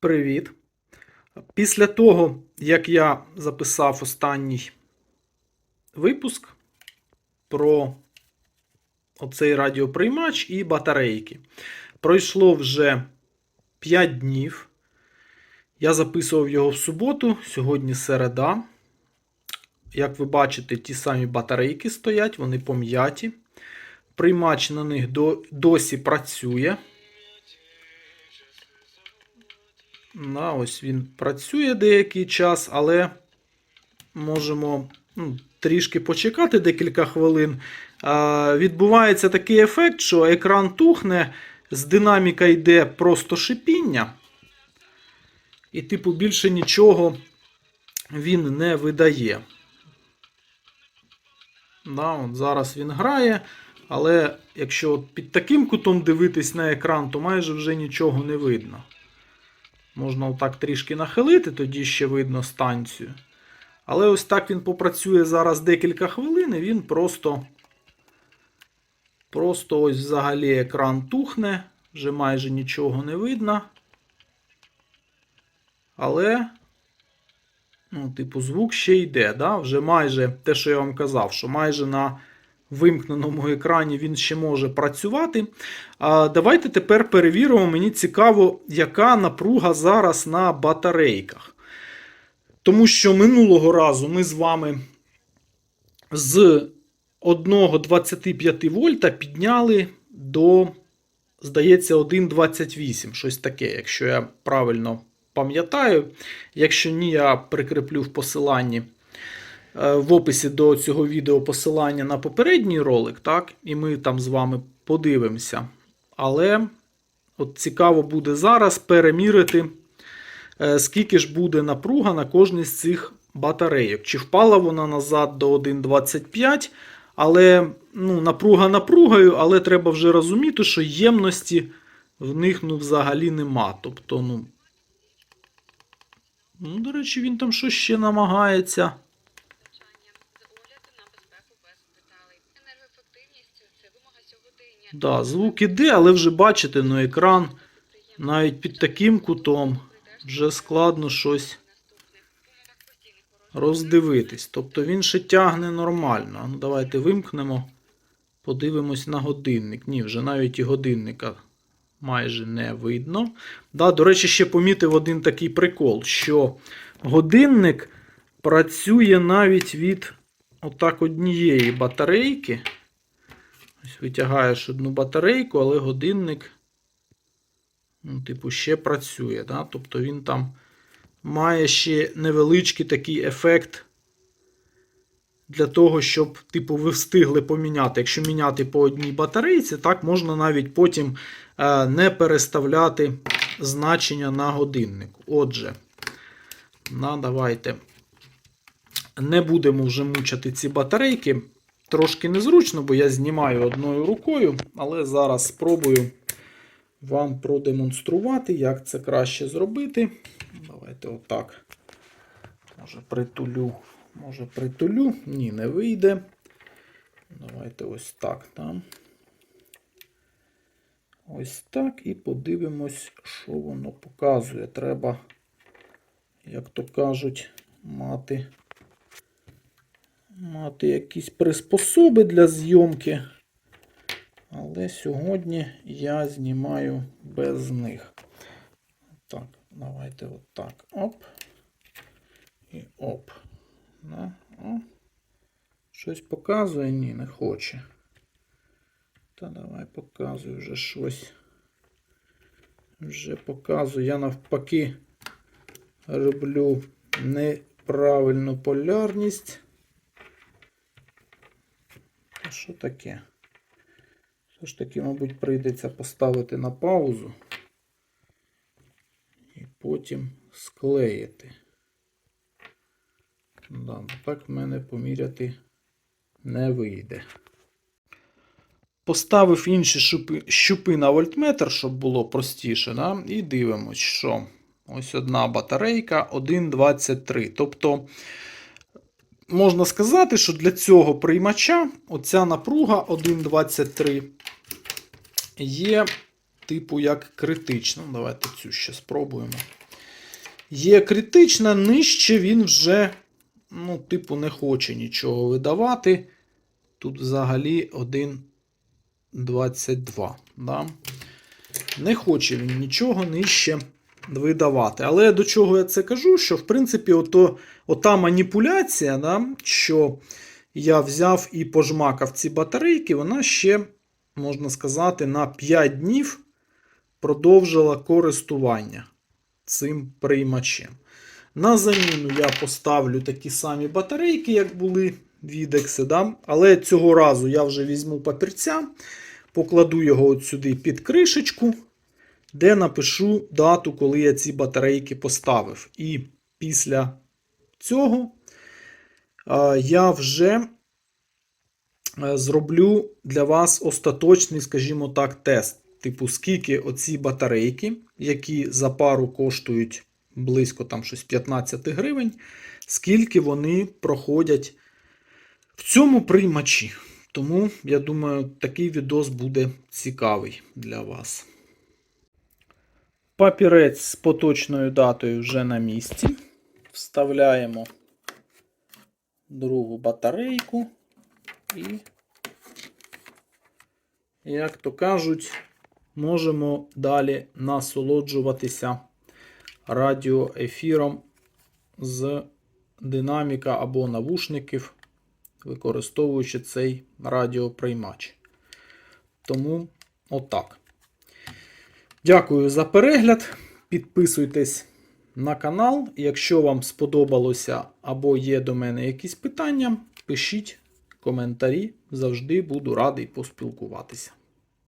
Привіт. Після того, як я записав останній випуск про оцей радіоприймач і батарейки, пройшло вже 5 днів. Я записував його в суботу, сьогодні середа. Як ви бачите, ті самі батарейки стоять, вони пом'яті. Приймач на них досі працює. На, ось він працює деякий час, але можемо ну, трішки почекати декілька хвилин. А, відбувається такий ефект, що екран тухне, з динаміка йде просто шипіння. І, типу, більше нічого він не видає. Да, от зараз він грає, але якщо під таким кутом дивитись на екран, то майже вже нічого не видно. Можна отак трішки нахилити, тоді ще видно станцію. Але ось так він попрацює зараз декілька хвилин, і він просто. Просто ось взагалі екран тухне, вже майже нічого не видно. Але, ну, типу, звук ще йде. Да? Вже майже те, що я вам казав, що майже на вимкненому екрані він ще може працювати. А Давайте тепер перевіримо. Мені цікаво, яка напруга зараз на батарейках. Тому що минулого разу ми з вами з 1,25 вольта підняли до, здається, 1,28. Щось таке, якщо я правильно пам'ятаю. Якщо ні, я прикріплю в посиланні в описі до цього відео посилання на попередній ролик, так? І ми там з вами подивимося. Але от цікаво буде зараз перемірити, е, скільки ж буде напруга на кожній з цих батарейок. Чи впала вона назад до 1,25, але ну, напруга напругою, але треба вже розуміти, що ємності в них ну, взагалі нема. Тобто, ну, ну, до речі, він там щось ще намагається. Да, звук іде, але вже бачите, ну, екран навіть під таким кутом вже складно щось роздивитись. Тобто він ще тягне нормально. Ну, давайте вимкнемо, подивимось на годинник. Ні, вже навіть і годинника майже не видно. Да, до речі, ще помітив один такий прикол, що годинник працює навіть від отак однієї батарейки. Ось витягаєш одну батарейку, але годинник, ну, типу, ще працює. Да? Тобто він там має ще невеличкий такий ефект для того, щоб, типу, ви встигли поміняти. Якщо міняти по одній батарейці, так можна навіть потім е, не переставляти значення на годиннику. Отже, на, давайте не будемо вже мучити ці батарейки. Трошки незручно, бо я знімаю одною рукою, але зараз спробую вам продемонструвати, як це краще зробити. Давайте отак. Може притулю. Може притулю. Ні, не вийде. Давайте ось так там. Ось так. І подивимось, що воно показує. Треба, як то кажуть, мати мати якісь приспособи для зйомки. Але сьогодні я знімаю без них. Так, давайте отак. Оп. І оп. На, о. Щось показує? Ні, не хоче. Та давай показуй вже щось. Вже показую. Я навпаки роблю неправильну полярність. Що таке? Все ж таки, мабуть, прийдеться поставити на паузу і потім склеїти. Да, так в мене поміряти не вийде. Поставив інші щупи, щупи на вольтметр, щоб було простіше. Да? І дивимось, що ось одна батарейка 1,23. Тобто, можна сказати, що для цього приймача оця напруга 1,23 є, типу, як критична. Давайте цю ще спробуємо. є критична, нижче він вже, ну, типу, не хоче нічого видавати. Тут взагалі 1,22. Да? Не хоче він нічого нижче видавати. Але до чого я це кажу? Що, в принципі, ото, ота маніпуляція, да, що я взяв і пожмакав ці батарейки, вона ще, можна сказати, на 5 днів продовжила користування цим приймачем. На заміну я поставлю такі самі батарейки, як були відекси. Да? Але цього разу я вже візьму папірця, покладу його от сюди під кришечку, де напишу дату, коли я ці батарейки поставив. І після цього я вже е, зроблю для вас остаточний, скажімо так, тест. Типу, скільки оці батарейки, які за пару коштують близько там щось 15 гривень, скільки вони проходять в цьому приймачі. Тому, я думаю, такий відос буде цікавий для вас. Папірець з поточною датою вже на місці. Вставляємо другу батарейку і, як то кажуть, можемо далі насолоджуватися радіоефіром з динаміка або навушників, використовуючи цей радіоприймач. Тому отак. Дякую за перегляд. Підписуйтесь на канал. Якщо вам сподобалося або є до мене якісь питання, пишіть коментарі. Завжди буду радий поспілкуватися.